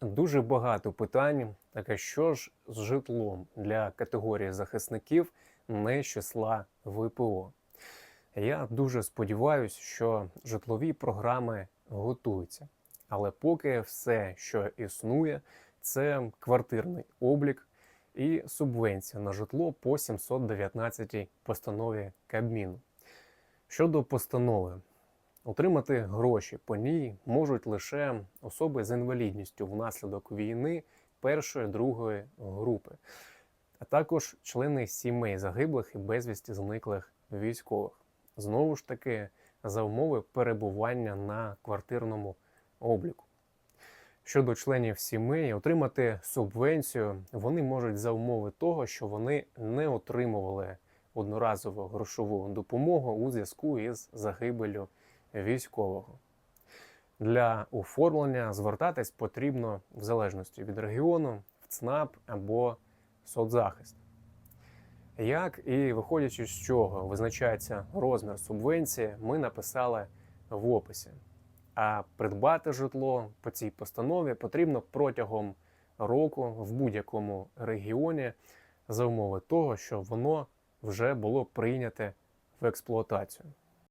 дуже багато питань, таке що ж з житлом для категорії захисників не числа ВПО. Я дуже сподіваюся, що житлові програми готуються. Але поки все, що існує, це квартирний облік і субвенція на житло по 719 постанові Кабміну. Щодо постанови, отримати гроші по ній можуть лише особи з інвалідністю внаслідок війни першої другої групи, а також члени сімей загиблих і безвісті зниклих військових. Знову ж таки, за умови перебування на квартирному обліку. Щодо членів сімей, отримати субвенцію вони можуть за умови того, що вони не отримували одноразову грошову допомогу у зв'язку із загибелю військового. Для оформлення звертатись потрібно в залежності від регіону, в ЦНАП або соцзахист. Як і виходячи з чого визначається розмір субвенції, ми написали в описі. А придбати житло по цій постанові потрібно протягом року в будь-якому регіоні за умови того, що воно вже було прийняте в експлуатацію.